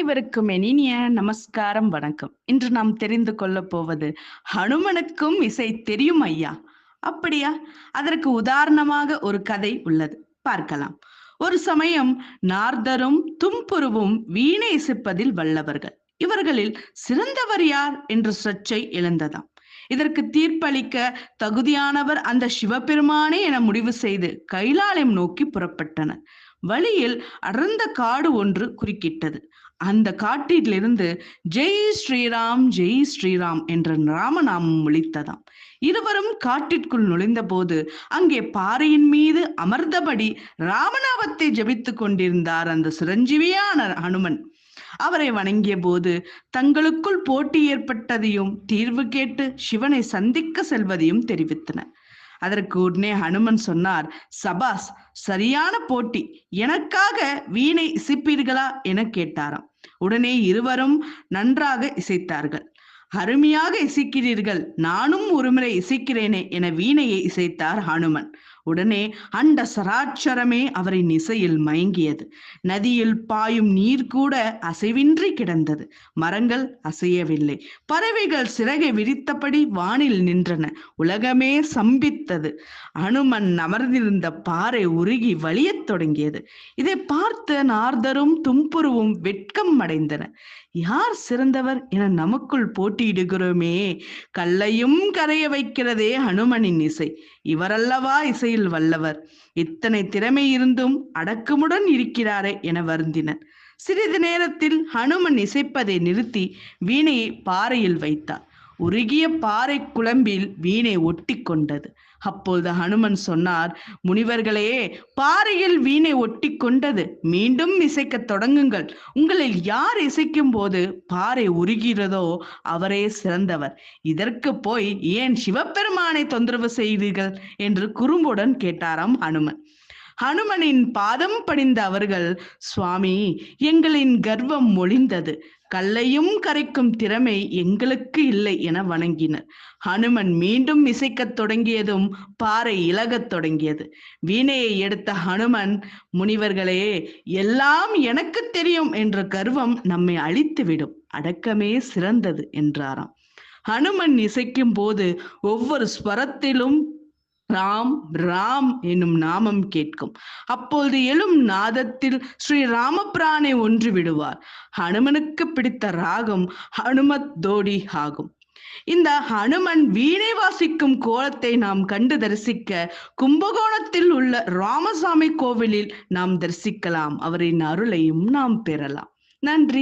அனைவருக்கும் இனிய நமஸ்காரம் வணக்கம். இன்று நாம் தெரிந்து கொள்ள போவது ஹனுமனுக்கும் இசை தெரியும் ஐயா. அப்படியா? அதற்கு உதாரணமாக ஒரு கதை உள்ளது. பார்க்கலாம். ஒரு சமயம் நார்தரும் தும்புருவும் வீணை இசைப்பதில் வல்லவர்கள். இவர்களில் சிறந்தவர் யார் என்ற சர்ச்சை எழுந்ததாம். இதற்கு தீர்ப்பளிக்க தகுதியானவர் அந்த சிவபெருமானே என முடிவு செய்து கைலாலயம் நோக்கி புறப்பட்டனர். வழியில் அடர்ந்த காடு ஒன்று குறுக்கிட்டது. அந்த காட்டிலிருந்து ஜெய் ஸ்ரீராம் ஜெய் ஸ்ரீராம் என்ற ராமநாமம் ஒழித்ததாம் இருவரும் காட்டிற்குள் நுழைந்தபோது அங்கே பாறையின் மீது அமர்ந்தபடி ராமநாமத்தை ஜபித்துக் கொண்டிருந்தார் அந்த சிரஞ்சீவியான ஹனுமன். அவரை வணங்கிய போது தங்களுக்குள் போட்டி ஏற்பட்டதையும் தீர்வு கேட்டு சிவனை சந்திக்க செல்வதையும் தெரிவித்தனர். அதற்கு உடனே ஹனுமன் சொன்னார் சபாஸ் சரியான போட்டி. எனக்காக வீணை இசைப்பீர்களா? என கேட்டாராம். உடனே இருவரும் நன்றாக இசைத்தார்கள். அருமையாக இசைக்கிறீர்கள். நானும் ஒருமுறை இசைக்கிறேனே என வீணையை இசைத்தார் ஹனுமன். உடனே அண்ட சராட்சரமே அவரின் இசையில் மயங்கியது. நதியில் பாயும் நீர் கூட அசைவின்றி கிடந்தது. மரங்கள் அசையவில்லை. பறவைகள் சிறகை விரித்தபடி வானில் நின்றன. உலகமே சம்பித்தது. அனுமன் அமர்ந்திருந்த பாறை உருகி வலியத் தொடங்கியது. இதை பார்த்து நார்தரும் தும்புருவும் வெட்கம் அடைந்தன. யார் சிறந்தவர் என நமக்குள் போட்டியிடுகிறோமே. கல்லையும் கரைய வைக்கிறதே ஹனுமனின் இசை. இவரல்லவா இசை இசையில் வல்லவர். இத்தனை திறமை இருந்தும் அடக்கமுடன் இருக்கிறாரே என வருந்தினர். சிறிது நேரத்தில் ஹனுமன் இசைப்பதை நிறுத்தி வீணையை பாறையில் வைத்தார். உருகிய பாறை குழம்பில் வீணை ஒட்டி கொண்டது அப்போது ஹனுமன் சொன்னார் முனிவர்களே பாறையில் வீணை ஒட்டி கொண்டது. மீண்டும் இசைக்க தொடங்குங்கள். உங்களில் யார் இசைக்கும் போது பாறை உருகிறதோ அவரே சிறந்தவர். இதற்கு போய் ஏன் சிவபெருமானை தொந்தரவு செய்தீர்கள்? என்று குறும்புடன் கேட்டாராம் ஹனுமன். ஹனுமனின் பாதம் படிந்த அவர்கள் சுவாமி எங்களின் கர்வம் ஒளிந்தது கல்லையும் கரைக்கும் திறமை எங்களுக்கு இல்லை என வணங்கினர். ஹனுமன் மீண்டும் இசைக்கத் தொடங்கியதும் பாறை இலகத் தொடங்கியது. வீணையை எடுத்த ஹனுமன் முனிவர்களே எல்லாம் எனக்கு தெரியும் என்ற கர்வம் நம்மை அழித்துவிடும். அடக்கமே சிறந்தது என்றாராம். ஹனுமன் இசைக்கும் போது ஒவ்வொரு ஸ்வரத்திலும் ராம் ராம் என்னும் நாமம் கேட்கும். அப்பொழுது எழும் நாதத்தில் ஸ்ரீ ராமபிரானை ஒன்று விடுவார். ஹனுமனுக்கு பிடித்த ராகம் ஹனுமத் தோடி ஆகும். இந்த ஹனுமன் வீணை வாசிக்கும் கோலத்தை நாம் கண்டு தரிசிக்க கும்பகோணத்தில் உள்ள ராமசாமி கோவிலில் நாம் தரிசிக்கலாம். அவரின் அருளையும் நாம் பெறலாம். நன்றி.